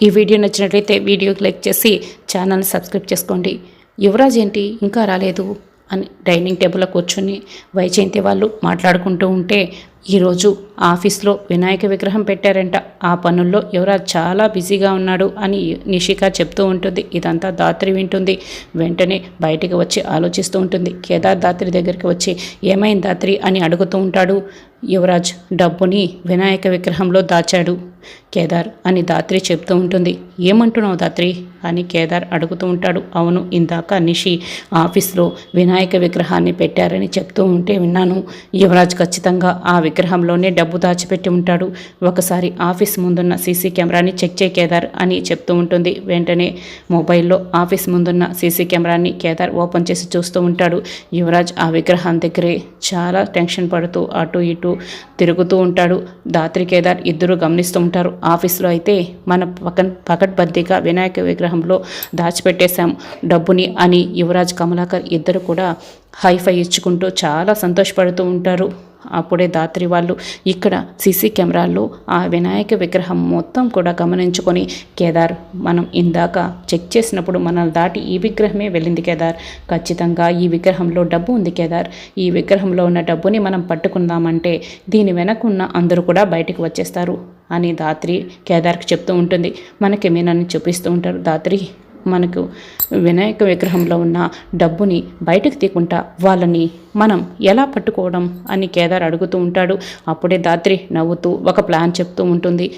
ఈ వీడియో నచ్చినట్లయితే వీడియోకి లైక్ చేసి ఛానల్ని సబ్స్క్రైబ్ చేసుకోండి. యువరాజ్ ఏంటి? ఇంకా రాలేదు అని డైనింగ్ టేబుల్లో కూర్చొని వైజయంతి వాళ్ళు మాట్లాడుకుంటూ ఉంటే ఈరోజు ఆఫీస్లో వినాయక విగ్రహం పెట్టారంట. ఆ పనుల్లో యువరాజ్ చాలా బిజీగా ఉన్నాడు అని నిషిక చెప్తూ ఉంటుంది. ఇదంతా దాత్రి వింటుంది. వెంటనే బయటికి వచ్చి ఆలోచిస్తూ ఉంటుంది. కేదార్ దాత్రి దగ్గరికి వచ్చి ఏమైంది దాత్రి? అని అడుగుతూ ఉంటాడు. యువరాజ్ డబ్బుని వినాయక విగ్రహంలో దాచాడు కేదార్ అని దాత్రి చెప్తూ ఉంటుంది. ఏమంటున్నావు దాత్రి? అని కేదార్ అడుగుతూ ఉంటాడు. అవును ఇందాక నిషి ఆఫీస్లో వినాయక విగ్రహాన్ని పెట్టారని చెప్తూ ఉంటే విన్నాను. యువరాజ్ ఖచ్చితంగా ఆ విగ్రహంలోనే డబ్బు దాచిపెట్టి ఉంటాడు. ఒకసారి ఆఫీస్ ముందున్న సీసీ కెమెరాని చెక్ చేయి కేదార్ అని చెప్తూ ఉంటుంది. వెంటనే మొబైల్లో ఆఫీస్ ముందున్న సీసీ కెమెరాని కేదార్ ఓపెన్ చేసి చూస్తూ ఉంటాడు. యువరాజ్ ఆ విగ్రహం దగ్గరే చాలా టెన్షన్ పడుతూ అటు ఇటు తిరుగుతూ ఉంటాడు. దాత్రి కేదార్ ఇద్దరు గమనిస్తూ ఉంటారు. ఆఫీస్లో అయితే మన పకన్ పకడ్బందీగా వినాయక విగ్రహంలో దాచిపెట్టేశాం. డబ్బుని అని యువరాజ్ కమలాకర్ ఇద్దరు కూడా హైఫై ఇచ్చుకుంటూ చాలా సంతోషపడుతూ ఉంటారు. అప్పుడే దాత్రి వాళ్ళు ఇక్కడ సీసీ కెమెరాల్లో ఆ వినాయక విగ్రహం మొత్తం కూడా గమనించుకొని కేదార్ మనం ఇందాక చెక్ చేసినప్పుడు మనల్ని దాటి ఈ విగ్రహమే వెళ్ళింది కేదార్. ఖచ్చితంగా ఈ విగ్రహంలో డబ్బు ఉంది కేదార్. ఈ విగ్రహంలో ఉన్న డబ్బుని మనం పట్టుకుందామంటే దీని వెనకున్న అందరూ కూడా బయటికి వచ్చేస్తారు అని దాత్రి కేదార్కి చెప్తూ ఉంటుంది. మనకి మీనని చూపిస్తూ ఉంటారు. దాత్రి మనకు వినాయక విగ్రహంలో ఉన్న డబ్బుని బయటకు తీయకుండా వాళ్ళని మనం ఎలా పట్టుకోవడం అని కేదార్ అడుగుతూ ఉంటాడు. అప్పుడే దాత్రి నవ్వుతూ ఒక ప్లాన్ చెప్తూ ఉంటుంది.